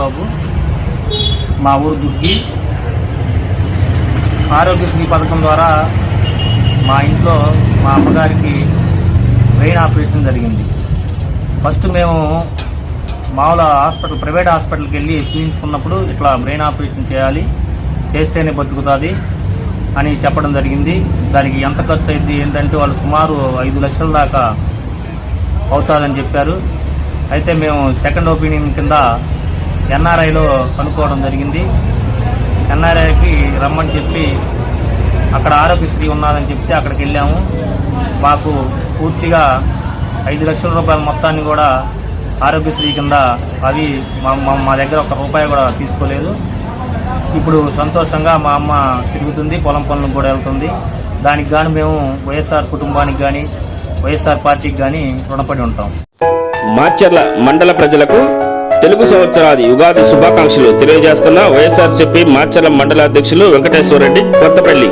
బాబు. మా ఊరు దుగ్గి. ఆరోగ్యశ్రీ పథకం ద్వారా మా ఇంట్లో మా అమ్మగారికి బ్రెయిన్ ఆపరేషన్ జరిగింది. ఫస్ట్ మేము మామూలు హాస్పిటల్ ప్రైవేట్ హాస్పిటల్కి వెళ్ళి చూపించుకున్నప్పుడు ఇట్లా బ్రెయిన్ ఆపరేషన్ చేయాలి చేస్తేనే బతుకుతుంది అని చెప్పడం జరిగింది. దానికి ఎంత ఖర్చు అయింది ఏంటంటే వాళ్ళు సుమారు ఐదు లక్షల దాకా అవుతుందని చెప్పారు. అయితే మేము సెకండ్ ఒపీనియన్ కింద ఎన్ఆర్ఐలో కనుక్కోవడం జరిగింది. ఎన్ఆర్ఐకి రమ్మని చెప్పి అక్కడ ఆరోగ్యశ్రీ ఉన్నదని చెప్తే అక్కడికి వెళ్ళాము. మాకు పూర్తిగా ఐదు లక్షల రూపాయల మొత్తాన్ని కూడా ఆరోగ్యశ్రీ కింద అవి మా మా- దగ్గర ఒక రూపాయి కూడా తీసుకోలేదు. ఇప్పుడు సంతోషంగా మా అమ్మ తిరుగుతుంది పొలం పనులకు కూడా వెళ్తుంది. దానికి కానీ మేము వైఎస్ఆర్ కుటుంబానికి కానీ వైఎస్ఆర్ పార్టీకి కానీ రుణపడి ఉంటాం. మాచర్ల మండల ప్రజలకు తెలుగు సంవత్సరాది యుగాది శుభాకాంక్షలు తెలియజేస్తున్న వైఎస్ఆర్సీపీ మాచర్ల మండల అధ్యక్షులు వెంకటేశ్వర రెడ్డి కొత్తపల్లి.